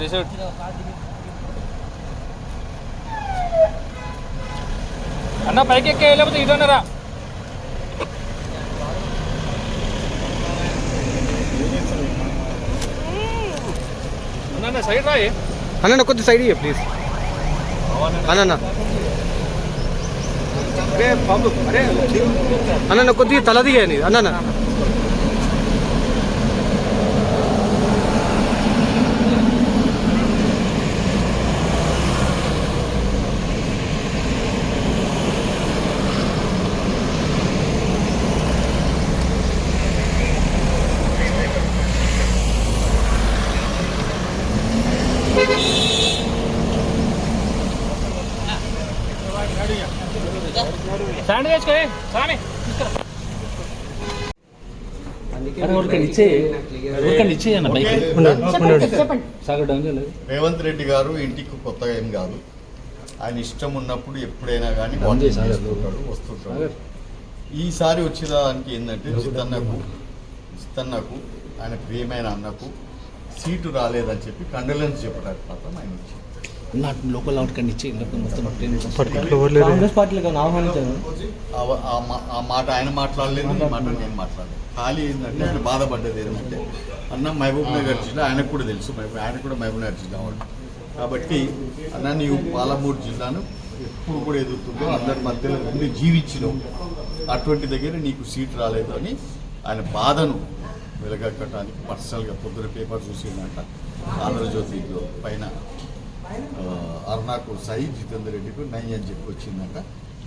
Receipt అన్న పైకి ఎక్కే లేకపోతే ఇటన్నారా అన్న సైడ్ రాయి అన్న కొద్ది సైడ్ ఇయ్య ప్లీజ్ అన్న అన్న. కొద్దిగా తల దిగాని అన్న. స్వామి. రేవంత్ రెడ్డి గారు ఇంటికి కొత్తగా ఏం కాదు. ఆయన ఇష్టం ఉన్నప్పుడు ఎప్పుడైనా కానీ డౌన్ చేసి సాగర్. వస్తుంటాడు వస్తుంటాడు. ఈసారి వచ్చేదానికి ఏంటంటే చిత్తన్నకు చిత్తన్నకు ఆయన ప్రియమైన అన్నకు సీటు రాలేదని చెప్పి కండలెన్స్ చెప్పడానికి మాత్రం ఆయన వచ్చింది లోకల్ అవుట్ కండి ఇచ్చి లేకపోతే మొత్తం కాంగ్రెస్ పార్టీలకు ఆహ్వానించారు ఆ- ఆ మా- ఆ మాట ఆయన మాట్లాడలేదు ఈ మాట నేను మాట్లాడలేదు. ఖాళీ ఏంటంటే ఆయన బాధపడ్డది ఏంటంటే అన్న మహబూబ్ నగర్ జిల్లా ఆయనకు కూడా తెలుసు మహబూబ్ ఆయన కూడా మహబూబ్ నగర్ జిల్లా వాడు కాబట్టి అన్న నీవు పాలమూరు జిల్లాను ఎప్పుడు కూడా ఎదుగుతుందో అందరి మధ్యలో ఉండి జీవించినావు. అటువంటి దగ్గర నీకు సీట్ రాలేదు అని ఆయన బాధను వెలగక్కటానికి పర్సనల్గా పొద్దున పేపర్ చూసిందంట. ఆంధ్రజ్యోతిలో పైన ఆ, అరుణాకు సై జితేందర్ రెడ్డికి నై అని చెప్పి వచ్చిందంట.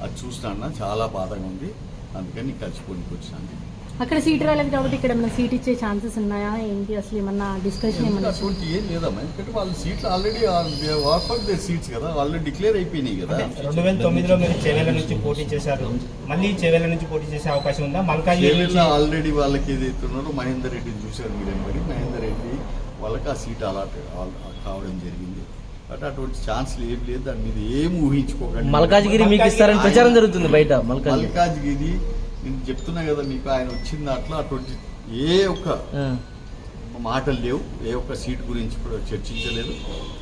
అది చూసినా చాలా బాధగా ఉంది. అందుకని కలిసిపోనికి వచ్చినాను అక్కడ సీట్ రాలేదు కాబట్టి ఇక్కడ ఏమైనా సీట్ ఇచ్చే ఛాన్సెస్ ఉన్నాయా? ఏంటి? అసలు ఏమన్నా డిస్కషన్ ఏమన్నా అటువంటి ఏం లేదమ్మా. ఎందుకంటే వాళ్ళ సీట్లు ఆల్రెడీ వార్ఫర్ దేర్ సీట్స్ కదా. ఆల్రెడీ డిక్లేర్ అయిపోయినాయి కదా. రెండు వేల తొమ్మిదిలో మీరు చెవెల నుంచి పోటీ చేశారు. మళ్ళీ చెవెల నుంచి పోటీ చేసే అవకాశం ఉందా? నుంచి ఆల్రెడీ వాళ్ళకి ఏదైతే ఉన్నారో మహేందర్ రెడ్డిని చూశారు మీరు మరి మహేందర్ రెడ్డి వాళ్ళకి ఆ సీట్ అలాట్ కావడం జరిగింది. బట్ అటువంటి ఛాన్స్లు ఏం లేదు. దాని మీద ఏం ఊహించుకోకండి. మల్కాజ్గిరి మీకు ఇస్తారని ప్రచారం జరుగుతుంది బయట మల్కాజ్గిరి నేను చెప్తున్నా కదా మీకు ఆయన వచ్చిన దాంట్లో అటువంటి ఏ ఒక్క. మాటలు లేవు ఏ ఒక్క సీట్ గురించి కూడా చర్చించలేదు.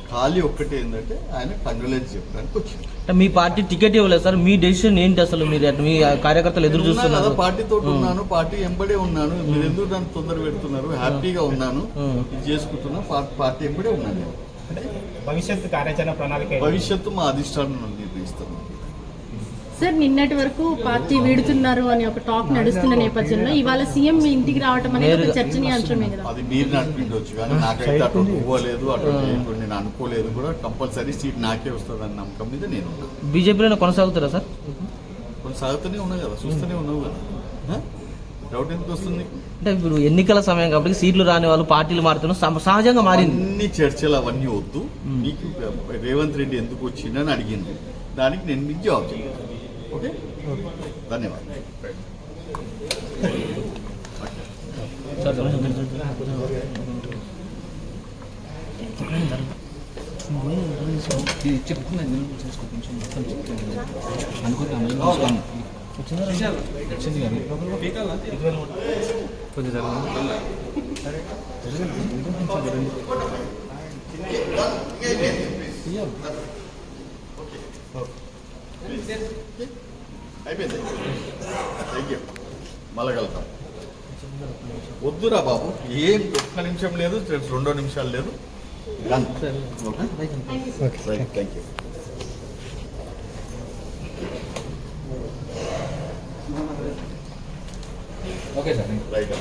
ఖాళీ ఒక్కటే ఏంటంటే ఆయన కండోలెన్స్ చెప్పడానికి వచ్చింది. అంటే మీ పార్టీ టికెట్ ఇవ్వలేదు సార్ మీ డెసిషన్ ఏంటి అసలు? మీరు మీ కార్యకర్తలు ఎదురు చూస్తున్నారు. పార్టీతో ఉన్నాను పార్టీ ఎంబడే ఉన్నాను మీరు ఎందుకు దాన్ని తొందర పెడుతున్నారు? హ్యాపీగా ఉన్నాను. ఇది చేసుకుంటున్నా పార్టీ ఎంబడే ఉన్నాను భవిష్యత్తు కార్యాచరణ ప్రణాళిక ఏంటి? భవిష్యత్తు మా అధిష్టానం నిర్ణయిస్తాను సార్ నిన్నటి వరకు పార్టీ వీడుతున్నారు అని ఒక టాక్ నడుస్తున్న నేపథ్యంలో ఇవాళ సీఎం మీ ఇంటికి రావటం అనేది ఒక చర్చనీయాంశమే కదా. అది మీరు నడిపించవచ్చు కానీ నాకైతే అటువంటి ఇవ్వలేదు అటువంటి నేను అనుకోలేదు కూడా కంపల్సరీ సీట్ నాకే వస్తుందని నమ్మకం మీద నేను బీజేపీలో కొనసాగుతారా సార్? కొనసాగుతూనే ఉన్నావు కదా చూస్తూనే ఉన్నావు కదా? డౌట్ ఎందుకు వస్తుంది? అంటే ఇప్పుడు ఎన్నికల సమయం కాబట్టి సీట్లు రాని వాళ్ళు పార్టీలు మారుతున్నారు సహ- సహజంగా మారింది. అన్ని చర్చలు అవన్నీ వద్దు. నీకు రేవంత్ రెడ్డి ఎందుకు వచ్చిందని అడిగింది. దానికి నేను మీకు జవాబు చెప్తాను ఓకే ధన్యవాదాలు చెప్తున్నాను చేసుకో కొంచెం మొత్తం చెప్తాను అనుకుంటే అమలు చూసుకోండి వచ్చింది కానీ కొంచెం జరగండి. అయిపోయింది. థ్యాంక్ యూ మళ్ళా కలుద్దాం. వద్దురా బాబు ఏం ఒక్క నిమిషం లేదు రెండో నిమిషాలు లేదు. Thank you. Okay sir Right.